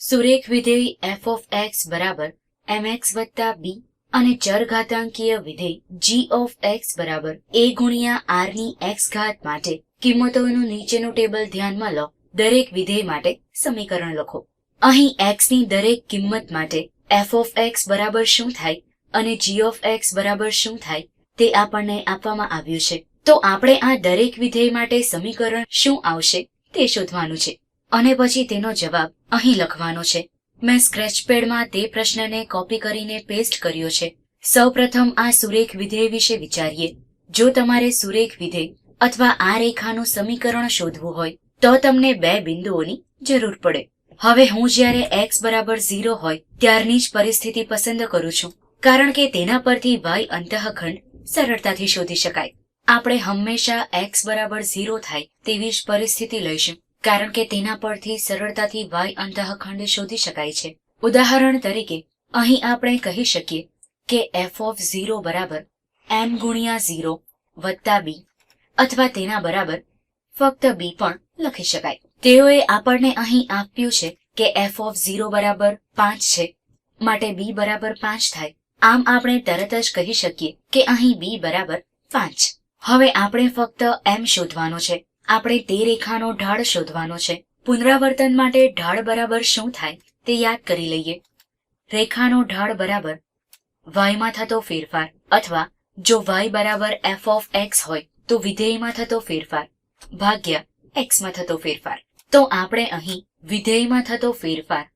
સુરેખ વિધેય F of x બરાબર એમ x વત્તા બી અને ચરઘાતાંકીય વિધેય જી ઓફ એક્સ બરાબર એ ગુણ્યા આરની એક્સ ઘાત માટે કિંમતોનું નીચેનું ટેબલ ધ્યાનમાં લો. દરેક વિધેય માટે સમીકરણ લખો. અહીં એક્સની દરેક કિંમત માટે એફ ઓફ એક્સ બરાબર શું થાય અને જી ઓફ એક્સ બરાબર શું થાય તે આપણને આપવામાં આવ્યું છે. તો આપણે આ દરેક વિધેય માટે સમીકરણ શું આવશે તે શોધવાનું છે. અને પછી તેનો જવાબ અહીં લખવાનો છે. મેં સ્ક્રેચ પેડમાં તે પ્રશ્નને કોપી કરીને પેસ્ટ કર્યો છે. સૌપ્રથમ આ સુરેખ વિધેય વિશે વિચારીએ. જો તમારે સુરેખ વિધેય અથવા આ રેખાનું સમીકરણ શોધવું હોય, તો તમને બે બિંદુઓની જરૂર પડે. હવે હું જ્યારે એક્સ બરાબર ઝીરો હોય, ત્યારની જ પરિસ્થિતિ પસંદ કરું છું. કારણ કે તેના પરથી વાય અંતઃખંડ સરળતાથી શોધી શકાય. આપણે હંમેશા એક્સ બરાબર ઝીરો થાય તેવી જ પરિસ્થિતિ લઈશું. કારણ કે તેના પરથી સરળતાથી વાય અંતઃખંડ શોધી શકાય છે. ઉદાહરણ તરીકે, અહીં આપણે કહી શકીએ કે એફ ઓફ ઝીરો બરાબર એમ ગુણ્યા ઝીરો વત્તા બી અથવા તેના બરાબર ફક્ત બી પણ લખી શકાય. તેઓએ આપણને અહીં આપ્યું છે કે એફ ઓફ ઝીરો બરાબર પાંચ છે, માટે બી બરાબર પાંચ થાય. આમ આપણે તરત જ કહી શકીએ કે અહીં બી બરાબર પાંચ. હવે આપણે ફક્ત એમ શોધવાનો છે. આપણે તે રેખાનો ઢાળ શોધવાનો છે. પુનરાવર્તન માટે ઢાળ બરાબર શું થાય તે યાદ કરી લઈએ. રેખાનો ઢાળ બરાબર વાયમાં થતો ફેરફાર અથવા જો વાય બરાબર એફ ઓફ એક્સ હોય તો વિધેયમાં થતો ફેરફાર ભાગ્યા એક્સમાં થતો ફેરફાર. તો આપણે અહીં વિધેયમાં થતો ફેરફાર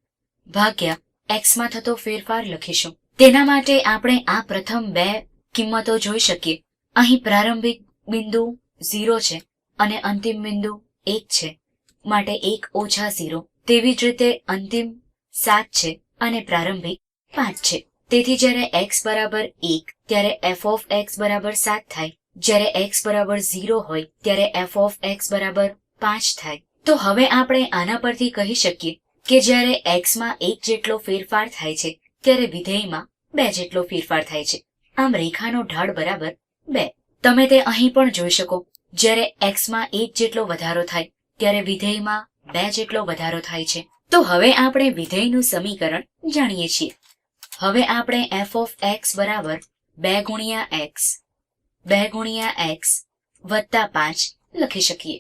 ભાગ્યા એક્સમાં થતો ફેરફાર લખીશું. તેના માટે આપણે આ પ્રથમ બે કિંમતો જોઈ શકીએ. અહીં પ્રારંભિક બિંદુ ઝીરો છે. અને અંતિમ બિંદુ એક છે. માટે એક ઓછા ઝીરો. તેવી જ રીતે અંતિમ સાત છે અને પ્રારંભિક પાંચ છે. તેથી જ્યારે એક્સ બરાબર એક, ત્યારે એફ ઓફ એક્સ બરાબર સાત થાય. જ્યારે એક્સ બરાબર ઝીરો હોય, ત્યારે એફ ઓફ એક્સ બરાબર પાંચ થાય. તો હવે આપણે આના પરથી કહી શકીએ કે જ્યારે એક્સમાં એક જેટલો ફેરફાર થાય છે, ત્યારે વિધેયમાં બે જેટલો ફેરફાર થાય છે. આમ રેખાનો ઢાળ બરાબર બે. તમે તે અહીં પણ જોઈ શકો. જ્યારે એક્સમાં એક જેટલો વધારો થાય, ત્યારે વિધેયમાં બે જેટલો વધારો થાય છે. તો હવે આપણે વિધેયનું સમીકરણ જાણીએ છીએ. હવે આપણે એફ ઓફ એક્સ બરાબર બે ગુણ્યા એક્સ બે ગુણ્યા એક્સ વત્તા પાંચ લખી શકીએ.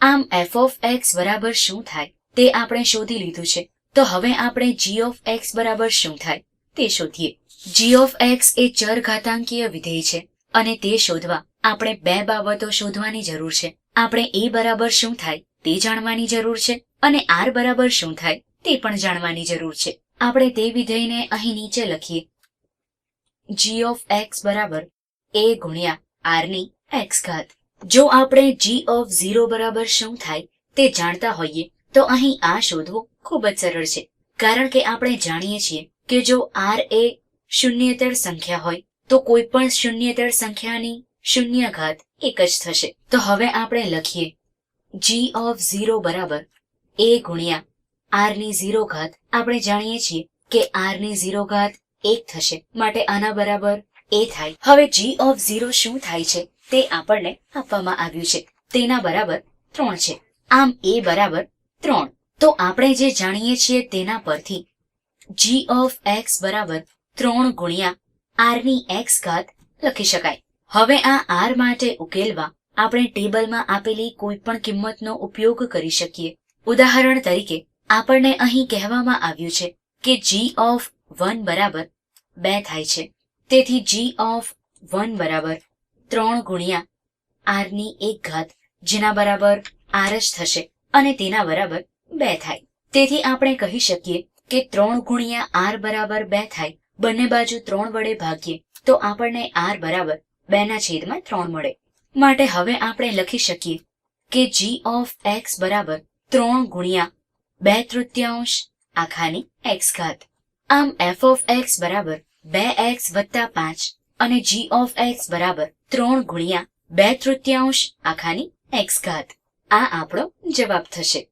આમ એફ ઓફ એક્સ બરાબર શું થાય, તે આપણે શોધી લીધું છે. તો હવે આપણે જી ઓફ એક્સ બરાબર શું થાય, તે શોધીએ. જી ઓફ એક્સ એ ચર ઘાતાંકીય વિધેય છે, અને તે શોધવા આપણે બે બાબતો શોધવાની જરૂર છે. આપણે એ બરાબર શું થાય, તે જાણવાની જરૂર છે અને આર બરાબર શું થાય, તે પણ જાણવાની જરૂર છે. આપણે તે વિધેયને અહીં નીચે લખીએ. જી ઓફ એક્સ બરાબર એ ગુણ્યા આરની એક્સ ઘાત. જો આપણે જી ઓફ ઝીરો બરાબર શું થાય, તે જાણતા હોઈએ, તો અહીં આ શોધવું ખૂબ જ સરળ છે. કારણ કે આપણે જાણીએ છીએ કે જો આર એ શૂન્યેતર સંખ્યા હોય, તો કોઈ પણ શૂન્યેતર સંખ્યાની શૂન્ય ઘાત એક જ થશે. તો હવે આપણે લખીએ. જી ઓફ ઝીરો બરાબર એ ગુણ્યા આરની ઝીરો ઘાત. આપણે જાણીએ છીએ કે આરની 0 ઘાત એક થશે. માટે આના બરાબર એ થાય. હવે જી ઓફ ઝીરો શું થાય છે? તે આપણને આપવામાં આવ્યું છે. તેના બરાબર ત્રણ છે. આમ એ બરાબર ત્રણ. તો આપણે જે જાણીએ છીએ તેના પરથી જી ઓફ એક્સ બરાબર ત્રણ ગુણ્યા આરની એક્સ ઘાત લખી શકાય. હવે આ આર માટે ઉકેલવા આપણે ટેબલમાં આપેલી કોઈ પણ કિંમતનો ઉપયોગ કરી શકીએ. ઉદાહરણ તરીકે, આપણને અહીં કહેવામાં આવ્યું છે કે જી ઓફ વન બરાબર બે થાય છે. તેથી જી ઓફ વન બરાબર ત્રણ ગુણ્યા આરની એક ઘાત, જેના બરાબર આર જ થશે અને તેના બરાબર બે થાય. તેથી આપણે કહી શકીએ કે ત્રણ ગુણ્યા આર બરાબર બે થાય, બંને બાજુ ત્રણ વડે ભાગીએ, તો આપણને આર બરાબર 2 ના છેદમાં ત્રણ મળે. માટે હવે આપણે લખી શકીએ કે જી ઓફ એક્સ બરાબર ત્રણ ગુણ્યા બે તૃતીયાંશ આખાની એક્સ ઘાત. આમ એફ ઓફ એક્સ બરાબર બે એક્સ વત્તા પાંચ અને જી ઓફ એક્સ બરાબર ત્રણ ગુણ્યા બે તૃતીયાંશ આખાની એક્સ ઘાત. આ આપણો જવાબ થશે.